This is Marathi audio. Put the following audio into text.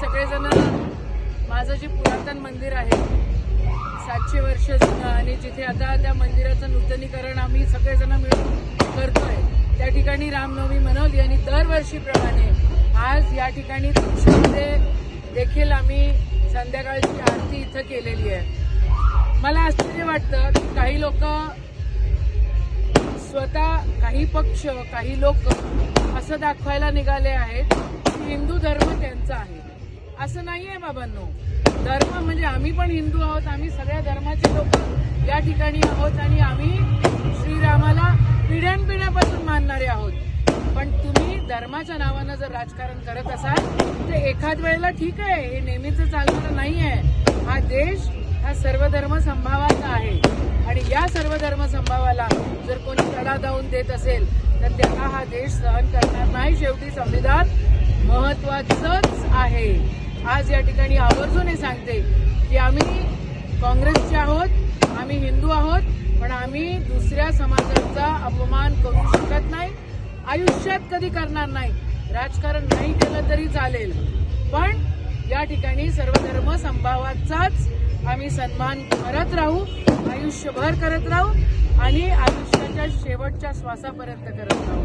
सगळेजण माझं जे पुरातन मंदिर आहे सातशे वर्ष जुनं आणि जिथे आता त्या मंदिराचं नूतनीकरण आम्ही सगळेजण मिळून करतोय त्या ठिकाणी रामनवमी मनवली आणि दरवर्षीप्रमाणे आज या ठिकाणी तुमच्यामध्ये देखील आम्ही संध्याकाळची आरती इथं केलेली आहे. मला आश्चर्य वाटतं की काही लोक स्वतः काही पक्ष काही लोक असं दाखवायला निघाले आहेत की हिंदू धर्म त्यांचा आहे. असं नाहीये बाबांनो. धर्म म्हणजे आम्ही पण हिंदू आहोत आम्ही सगळ्या धर्माचे लोक या ठिकाणी आहोत आणि आम्ही श्रीरामाला पिढ्यानपिढ्यापासून मानणारे आहोत. पण तुम्ही धर्माच्या नावानं जर राजकारण करत असाल तर एखाद वेळेला ठीक आहे हे नेहमीच चालणारं नाही आहे हा देश हा सर्वधर्म संभावाचा आहे. आणि या सर्वधर्म संभावाला जर कोणी तडा जाऊन देत असेल तर त्याला हा देश सहन करणार नाही. शेवटी संविधान महत्वाचंच आहे. आज या ठिकाणी आवर्जून हे सांगते की आम्ही काँग्रेसचे आहोत आम्ही हिंदू आहोत पण आम्ही दुसऱ्या समाजाचा अपमान करू शकत नाही आयुष्यात कधी करणार नाही राजकारण नाही केलं तरी चालेल. पण या ठिकाणी सर्वधर्म संभावाचाच आम्ही सन्मान करत राहू आयुष्यभर करत राहू आणि आयुष्याच्या शेवटच्या श्वासापर्यंत करत राहू.